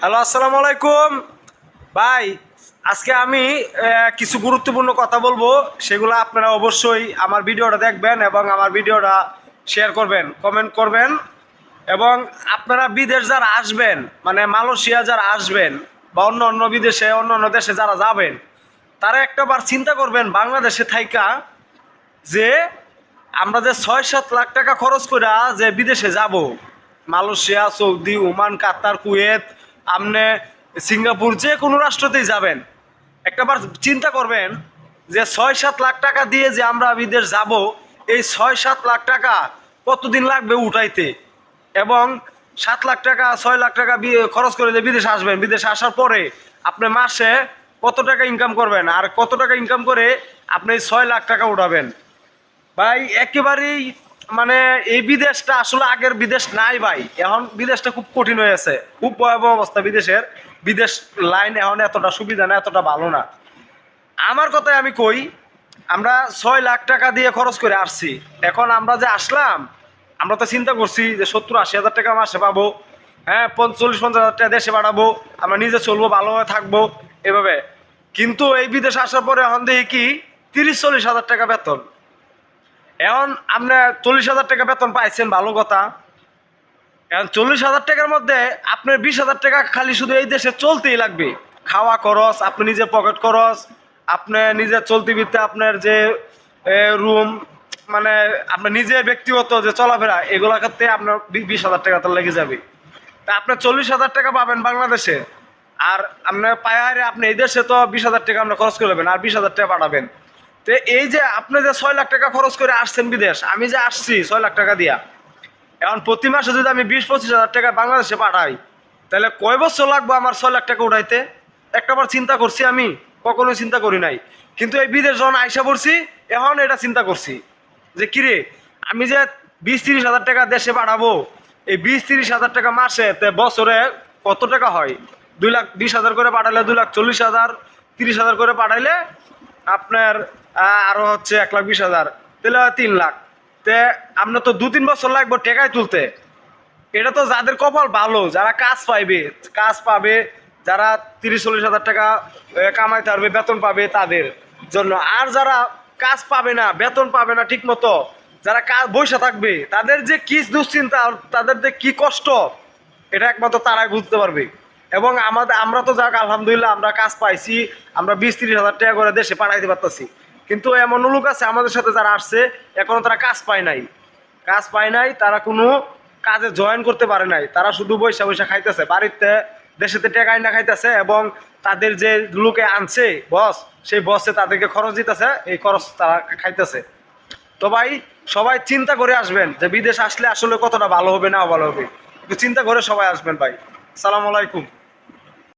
Hello, আসসালামু আলাইকুম। ভাই, আজকে আমি কিছু গুরুত্বপূর্ণ কথা বলব, সেগুলো আপনারা অবশ্যই আমার ভিডিওটা দেখবেন এবং আমার ভিডিওটা শেয়ার করবেন কমেন্ট করবেন। এবং আপনারা বিদেশ যারা আসবেন মানে মালয়েশিয়া যারা আসবেন, বা অন্য অন্য বিদেশে, অন্য অন্য দেশে যারা যাবেন, তারা একটাবার চিন্তা করবেন বাংলাদেশে থাইকা যে আমরা যে ছয় সাত লাখ টাকা খরচ করে যে বিদেশে যাব, Malaysia, Saudi, Oman, Qatar, Kuwait আপনি সিঙ্গাপুর যে কোনো রাষ্ট্রতেই যাবেন, একটাবার চিন্তা করবেন যে ছয় সাত লাখ টাকা দিয়ে যে আমরা বিদেশ যাব, এই ছয় সাত লাখ টাকা কতদিন লাগবে উঠাইতে? এবং সাত লাখ টাকা, ছয় লাখ টাকা খরচ করে যে বিদেশে আসবেন, বিদেশে আসার পরে আপনি মাসে কত টাকা ইনকাম করবেন আর কত টাকা ইনকাম করে আপনি ছয় লাখ টাকা উঠাবেন। ভাই, একেবারেই মানে এই বিদেশটা আসলে আগের বিদেশ নাই ভাই। এখন বিদেশটা খুব কঠিন হয়ে আছে খুব ভয়াবহ অবস্থা বিদেশের। বিদেশ লাইন এখন এতটা সুবিধা না, এতটা ভালো না। আমার কথায় আমি কই, আমরা ছয় লাখ টাকা দিয়ে খরচ করে আসছি। এখন আমরা যে আসলাম, আমরা তো চিন্তা করছি যে সত্তর আশি হাজার টাকা মাসে পাবো। হ্যাঁ পঞ্চল্লিশ, পঞ্চাশ হাজার টাকা দেশে পাঠাবো আমরা নিজে চলবো ভালোভাবে থাকব এভাবে। কিন্তু এই বিদেশে আসার পরে এখন দেখি কি, তিরিশ, চল্লিশ হাজার টাকা বেতন। এখন আপনি চল্লিশ হাজার টাকা বেতন পাইছেন, ভালো কথা। এখন চল্লিশ হাজার টাকার মধ্যে আপনার বিশ হাজার টাকা খালি শুধু এই দেশে চলতেই লাগবে। খাওয়া খরচ, আপনি নিজে পকেট খরচ, আপনি নিজের চলতি বিতে আপনার যে রুম মানে আপনার নিজের ব্যক্তিগত যে চলাফেরা, এগুলোর ক্ষেত্রে আপনার বিশ হাজার টাকা তো লেগে যাবে। তা আপনার চল্লিশ হাজার টাকা পাবেন বাংলাদেশে, আর আপনার পায়ে আপনি এই দেশে তো বিশ হাজার টাকা আপনার খরচ করে নেবেন, আর বিশ হাজার টাকা পাঠাবেন তো এই যে আপনি যে ছয় লাখ টাকা খরচ করে আসছেন বিদেশ, আমি যে আসছি ছয় লাখ টাকা দিয়া, এখন প্রতি মাসে যদি আমি বিশ, পঁচিশ হাজার টাকা বাংলাদেশে পাঠাই, তাহলে কয় বছর লাগবো আমার ছয় লাখ টাকা উঠাইতে? একটাবার চিন্তা করছি আমি, কখনোই চিন্তা করি নাই। কিন্তু এই বিদেশ যখন আইসা পড়ছি, এখন এটা চিন্তা করছি যে কিরে, আমি যে বিশ, তিরিশ হাজার টাকা দেশে পাঠাবো, এই বিশ, তিরিশ হাজার টাকা মাসে তে বছরে কত টাকা হয়? দুই লাখ, বিশ হাজার করে পাঠালে দুই লাখ চল্লিশ হাজার, তিরিশ হাজার করে পাঠাইলে আপনার আহ, আরও হচ্ছে এক লাখ বিশ হাজার। তাহলে তিন লাখ। তে আপনার তো দু তিন বছর লাগবে টেকায় তুলতে। এটা তো যাদের কপাল ভালো যারা কাজ পাইবে কাজ পাবে যারা তিরিশ চল্লিশ হাজার টাকা কামাইতে পারবে বেতন পাবে তাদের জন্য। আর যারা কাজ পাবে না বেতন পাবে না ঠিক মতো যারা কাজ বসে থাকবে তাদের যে কি দুশ্চিন্তা তাদের যে কি কষ্ট এটা একমাত্র তারাই বুঝতে পারবে। এবং আমাদের, আমরা তো যাক, আলহামদুলিল্লাহ, আমরা কাজ পাইছি, আমরা বিশ তিরিশ হাজার টাকা করে দেশে পাঠাইতে পারতেছি। কিন্তু এমন লোক আছে আমাদের সাথে যারা আসছে, এখনও তারা কাজ পায় নাই। কাজ পায় নাই, তারা কোনো কাজে জয়েন করতে পারে নাই। তারা শুধু বৈশা বৈশা খাইতেছে, বাড়িতে, দেশেতে টেকাই না খাইতেছে এবং তাদের যে লোকে আনছে, বস, সেই বসে তাদেরকে খরচ দিতেছে, এই খরচ তারা খাইতেছে। তো ভাই, সবাই চিন্তা করে আসবেন যে বিদেশ আসলে আসলে কতটা ভালো হবে, না ভালো হবে। চিন্তা করে সবাই আসবেন ভাই। সালাম আলাইকুম।